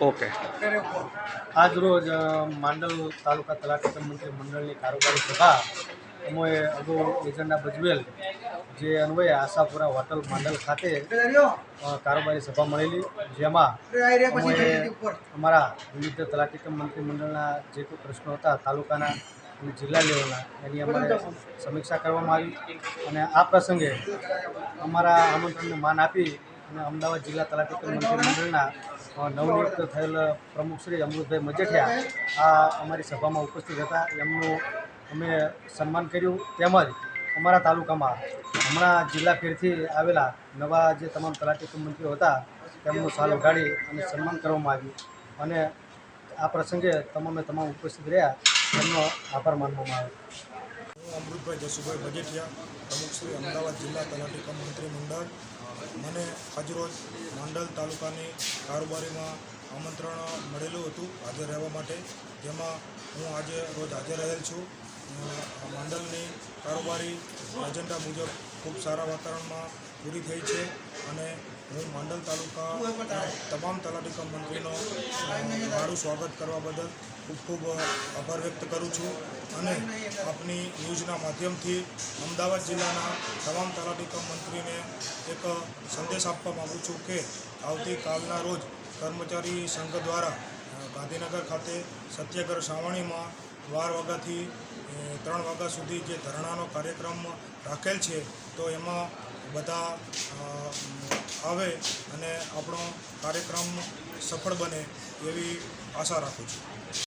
Okay. આજ રોજ માંડલ તાલુકા તલાટી મંત્રી મંડળની કારોબારી સભા અમોએ અગાઉ એજન્ડા ભજવેલ જે અન્વયે આશાપુરા હોટલ માંડલ ખાતે કારોબારી સભા મળેલી. જેમાં અમારા વિવિધ તલાટી મંત્રી મંડળના જે કોઈ પ્રશ્નો હતા તાલુકાના અને જિલ્લા લેવલના, એની અમારે સમીક્ષા કરવામાં આવી. અને આ પ્રસંગે અમારા આમંત્રણને માન આપી અને અમદાવાદ જિલ્લા તલાટી મંત્રીમંડળના નવનિયુક્ત થયેલ પ્રમુખ શ્રી અમૃતભાઈ મજેઠિયા આ અમારી સભામાં ઉપસ્થિત હતા. એમનું અમે સન્માન કર્યું. તેમજ અમારા તાલુકામાં હમણાં જિલ્લા ફેરથી આવેલા નવા જે તમામ તલાટી મંત્રીઓ હતા, તેમનું સાલ ઉગાડી અને સન્માન કરવામાં આવ્યું. અને આ પ્રસંગે તમામે તમામ ઉપસ્થિત રહ્યા. તેમનો આભાર માનવામાં આવ્યો. અમૃતભાઈ જસુભાઈ બજેટિયા પ્રમુખ અમદાવાદ જિલ્લા તલાટી કમ મંત્રી મંડળ. મને આજરોજ માંડલ તાલુકાની કારોબારીમાં આમંત્રણ મળેલું હતું હાજર રહેવા માટે, જેમાં હું આજે રોજ હાજર રહેલ છું. માંડલની કારોબારી એજન્ડા મુજબ ખૂબ સારા વાતાવરણમાં પૂરી થઈ છે અને હું માંડલ તાલુકા તમામ તલાટી મંત્રીનો મારું સ્વાગત કરવા બદલ ખૂબ ખૂબ આભાર વ્યક્ત કરું છું અને આપની ન્યૂઝના માધ્યમથી અમદાવાદ જિલ્લાના તમામ તલાટી મંત્રીને એક સંદેશ આપવા માગું છું કે આવતીકાલના રોજ કર્મચારી સંઘ દ્વારા ગાંધીનગર ખાતે સત્યાગ્રહ સાવણીમાં વાર વાગ્યાથી અ, ત્રણ વાગ્યા સુધી જે ધરણાનો કાર્યક્રમ રાખેલ છે, તો એમાં બધા આવે અને આપણો કાર્યક્રમ સફળ બને એવી આશા રાખું છું.